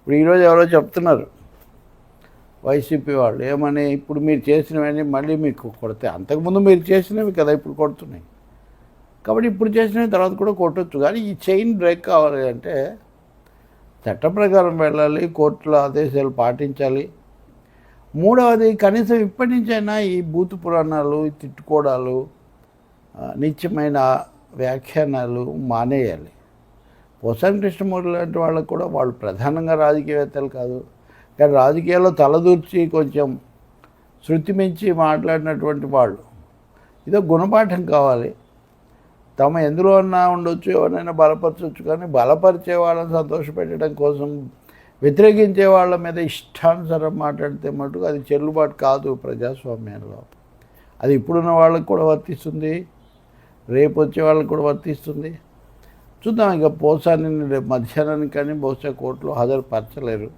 ఇప్పుడు ఈరోజు ఎవరో చెప్తున్నారు. వైసీపీ వాళ్ళు ఏమని ఇప్పుడు మీరు చేసినవన్నీ మళ్ళీ మీకు కొడతాయి అంతకుముందు మీరు చేసినవి కదా ఇప్పుడు కొడుతున్నాయి. కాబట్టి ఇప్పుడు చేసినవి తర్వాత కూడా కొట్టచ్చు. కానీ ఈ చైన్ బ్రేక్ కావాలి అంటే చట్ట ప్రకారం వెళ్ళాలి కోర్టుల ఆదేశాలు పాటించాలి. మూడవది కనీసం ఇప్పటి నుంచైనా ఈ బూతు పురాణాలు తిట్టుకోవడాలు నిత్యమైన వ్యాఖ్యానాలు మానేయాలి. పోసాని కృష్ణమూర్తి లాంటి వాళ్ళకు కూడా వాళ్ళు ప్రధానంగా రాజకీయవేత్తలు కాదు. కానీ రాజకీయాల్లో తలదూర్చి కొంచెం శృతి మించి మాట్లాడినటువంటి వాళ్ళు. ఇదో గుణపాఠం కావాలి. తమ ఎందులో అన్నా ఉండొచ్చు ఎవరినైనా బలపరచవచ్చు కానీ బలపరిచే వాళ్ళని సంతోషపెట్టడం కోసం వ్యతిరేకించే వాళ్ళ మీద ఇష్టానుసారం మాట్లాడితే మటుకు అది చెల్లుబాటు కాదు ప్రజాస్వామ్యంలో. అది ఇప్పుడున్న వాళ్ళకు కూడా వర్తిస్తుంది. రేపు వచ్చే వాళ్ళకు కూడా వర్తిస్తుంది. చూద్దాం. ఇక పోసాని రేపు మధ్యాహ్నానికి కానీ బహుశా కోర్టులో హాజరుపరచలేరు.